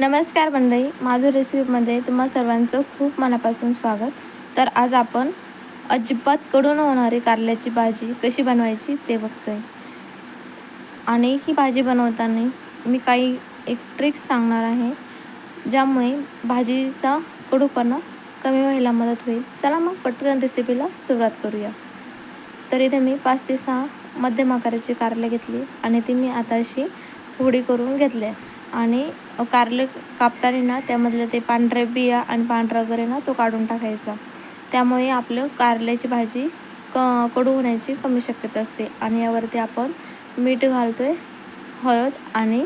नमस्कार मंडळी माझं रेसिपीमध्ये तुम्हा सर्वांचं खूप मनापासून स्वागत. तर आज आपण अजिबात कडून होणारी कारल्याची भाजी कशी बनवायची ते बघतोय. आणि ही भाजी बनवताना मी काही एक ट्रिक्स सांगणार आहे ज्यामुळे भाजीचा कडूपणा कमी व्हायला मदत होईल. चला मग पटकन रेसिपीला सुरुवात करूया. तर इथे मी पाच ते सहा मध्यम आकाराची कारले घेतली आणि ती मी आता अशी फोडी करून आहे आणि कारले कापताना ना त्यामधले ते पांढरे बिया आणि पांढरा वगैरे ना तो काढून टाकायचा. त्यामुळे आपलं कारल्याची भाजी क कडू होण्याची कमी शक्यता असते. आणि यावरती आपण मीठ घालतो आहे हळद आणि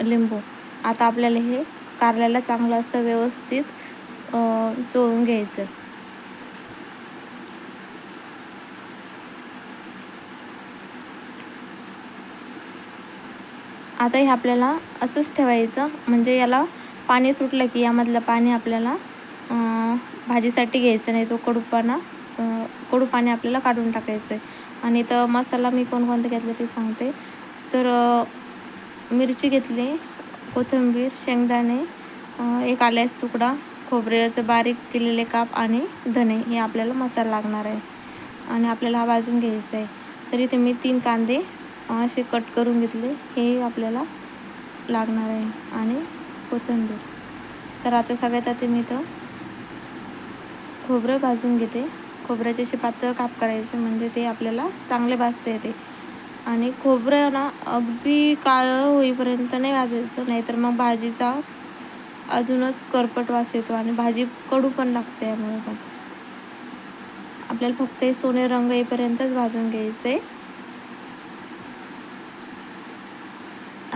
लिंबू. आता आपल्याला हे कारल्याला चांगलं असं व्यवस्थित चोळून घ्यायचं आता हे आपल्याला असंच ठेवायचं. म्हणजे याला पाणी सुटलं की यामधलं पाणी आपल्याला भाजीसाठी घ्यायचं नाही तो कडूपाना कडू पाणी आपल्याला काढून टाकायचं आहे. आणि तर मसाला मी कोणकोणते घेतले ते सांगते. तर मिरची घेतली कोथिंबीर शेंगदाणे एक आल्यास तुकडा खोबऱ्याचं बारीक केलेले काप आणि धने हे आपल्याला मसाला लागणार आहे. आणि आपल्याला हा भाजून घ्यायचा आहे. तर इथे मी तीन कांदे असे कट करून घेतले. हे आपल्याला लागणार आहे. आणि कोथिंबीर. तर आता सगळ्यात आधी मी तर खोबरं भाजून घेते. खोबऱ्याचे असे पातळ काप करायचे. म्हणजे ते आपल्याला चांगले भाजता येते. आणि खोबरं ना अगदी काळं होईपर्यंत नाही भाजायचं. नाहीतर मग भाजीचा अजूनच करपट वास येतो. आणि भाजी कडू पण लागते यामुळे पण. आपल्याला फक्त हे सोने रंग येईपर्यंतच भाजून घ्यायचं. आहे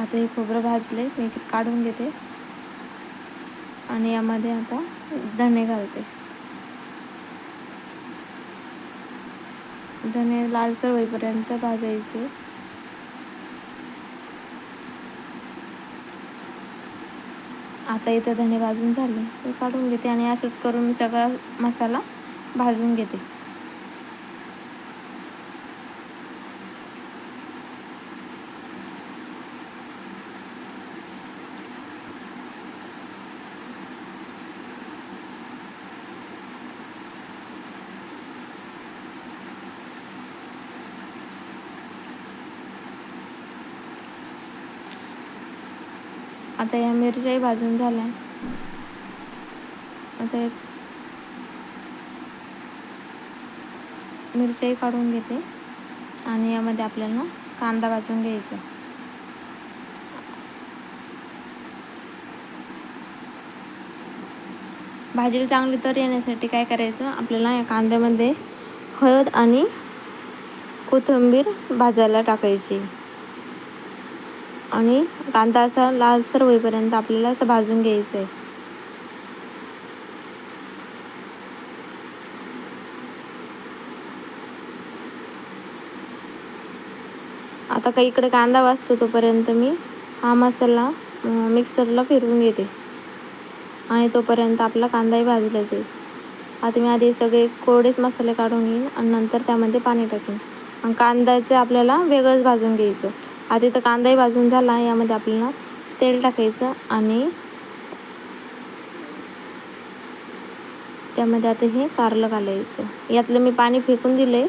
आता हे खोबरं भाजले मी काढून घेते. आणि यामध्ये आता धने घालते. धने लालसर होईपर्यंत भाजायचे. आता इथं धने भाजून झाले ते काढून घेते आणि असंच करून मी सगळा मसाला भाजून घेते. आता या मिरच्याही भाजून झाल्या. आता मिरच्याही काढून घेते. आणि यामध्ये आपल्याला कांदा भाजून घ्यायचा भाजीला चांगली तर येण्यासाठी काय करायचं? आपल्याला या कांद्यामध्ये हळद आणि कोथिंबीर भाजायला टाकायची. आणि कांदा असा लालसर होईपर्यंत आपल्याला असं भाजून घ्यायचं आहे. आता काही इकडे कांदा वाजतो तोपर्यंत मी हा मसाला मिक्सरला फिरवून घेते. आणि तोपर्यंत आपला कांदाही भाजला जाईल आता मी आधी सगळे कोरडेच मसाले काढून घेईन आणि नंतर त्यामध्ये पाणी टाकेन. आणि कांद्याचं आपल्याला वेगळंच भाजून घ्यायचं. आता इथं कांदाही भाजून झाला यामध्ये आपल्याला. तेल टाकायचं आणि त्यामध्ये आता हे कारलं घालायचं. यातलं मी पाणी फेकून दिले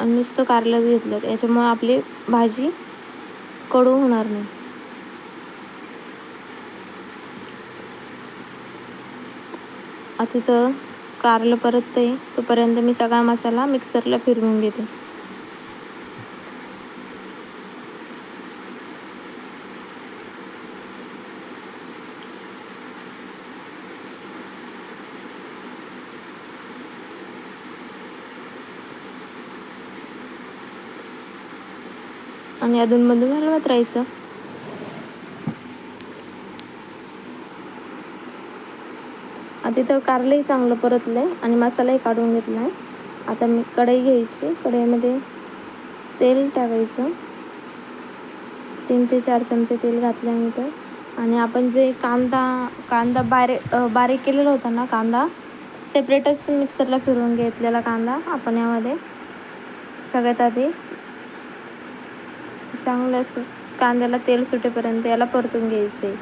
आणि नुसतं कारलं घेतलं. याच्यामुळे आपली भाजी कडू होणार नाही. आता तिथं कारलं परत ते तोपर्यंत मी सगळा मसाला मिक्सरला फिरवून घेते. आणि अधूनमधून हलवत राहायचं. आता इथं कारलंही चांगलं परतलं आहे आणि मसालाही काढून घेतला आहे आता मी कढई घ्यायची. कढईमध्ये तेल टाकायचं. तीन ते चार चमचे तेल घातलं मी तर. आणि आपण जे कांदा कांदा बारीक बारीक केलेला होता ना कांदा सेपरेटच मिक्सरला फिरवून घेतलेला कांदा आपण यामध्ये. सगळ्यात आधी चांगलं असं. कांद्याला तेल सुटेपर्यंत याला परतून घ्यायचं आहे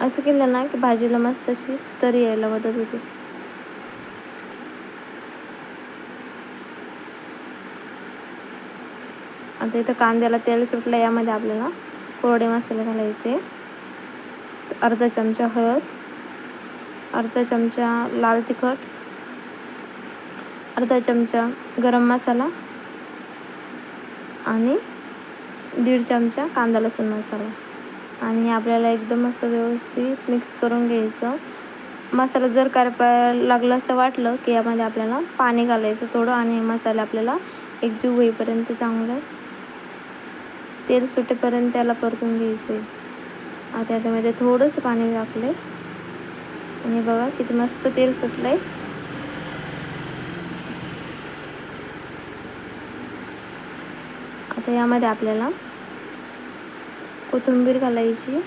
असं केलं ना की भाजीला मस्त अशी तरी यायला मदत होते. आता इथं कांद्याला तेल सुटलं यामध्ये आपल्याला कोरडे मसाले घालायचे. अर्धा चमचा हळद अर्धा चमचा लाल तिखट अर्धा चमचा गरम मसाला आणि दीड चमचा कांदा लसूण मसाला. आणि आपल्याला एकदम असं व्यवस्थित मिक्स करून घ्यायचं. मसाला जर करपाय लागलं असं वाटलं की यामध्ये आपल्याला पाणी घालायचं थोडं आणि मसाला आपल्याला एकजीव होईपर्यंत चांगलं तेल सुटेपर्यंत त्याला परतून घ्यायचं आता त्यामध्ये थोडंसं पाणी टाकलं आणि बघा किती मस्त तेल सुटलं आहे आता यामध्ये आपल्याला कोथिंबीर घालायची.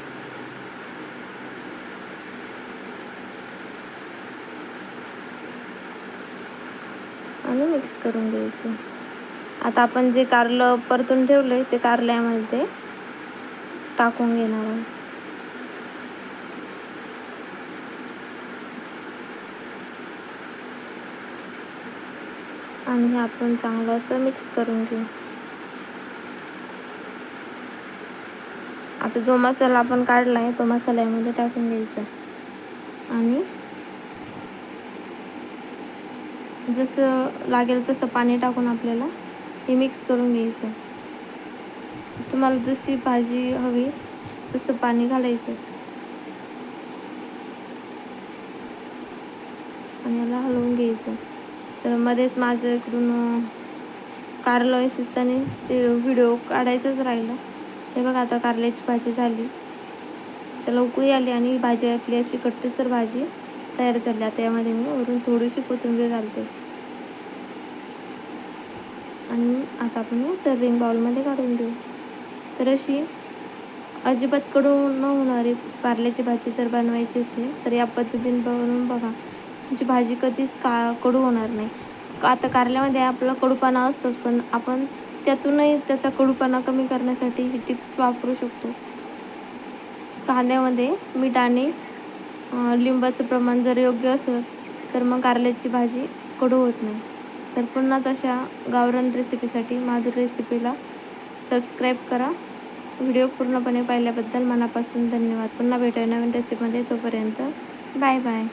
आणि मिक्स करून घ्यायचं. आता आपण जे कारलं परतून ठेवलं ते कारल्यामध्ये टाकून घेणार आहोत आणि हे आपण चांगलं असं मिक्स करून घेऊ. आता जो मसाला आपण काढला आहे तो मसाला यामध्ये टाकून घ्यायचा. आणि जसं लागेल तसं पाणी टाकून आपल्याला हे मिक्स करून घ्यायचं. तुम्हाला जशी भाजी हवी तसं पाणी घालायचं. आणि याला हलवून घ्यायचं. तर मध्येच माझं इकडून कारलं शिजताना ते व्हिडिओ काढायचाच राहिलं. हे बघा आता कारल्याची भाजी झाली. त्याला उकळी आली आणि भाजी आपली अशी कट्टसर भाजी तयार झाली. आता यामध्ये मी वरून थोडीशी कोथिंबीर घालते. आणि आता आपण सर्विंग बाउलमध्ये काढून देऊ तर अशी अजिबात कडू न होणारी कारल्याची भाजी जर बनवायची असेल तर या पद्धतीने बनवून बघा. तुमची भाजी कधीच का कडू होणार नाही. आता कारल्यामध्ये आपला कडूपणा असतोच पण आपण त्यातूनही त्याचा कडूपणा कमी करण्यासाठी ही टिप्स वापरू शकतो. कांद्यामध्ये मीठ आणि लिंबाचं प्रमाण जर योग्य असेल तर मग कारल्याची भाजी कडू होत नाही. तर पुन्हा तशा गावरान रेसिपीसाठी माधुर रेसिपीला सबस्क्राईब करा. व्हिडिओ पूर्णपणे पाहिल्याबद्दल मनापासून धन्यवाद. पुन्हा भेटूया नवीन रेसिपीमध्ये. तोपर्यंत बाय बाय.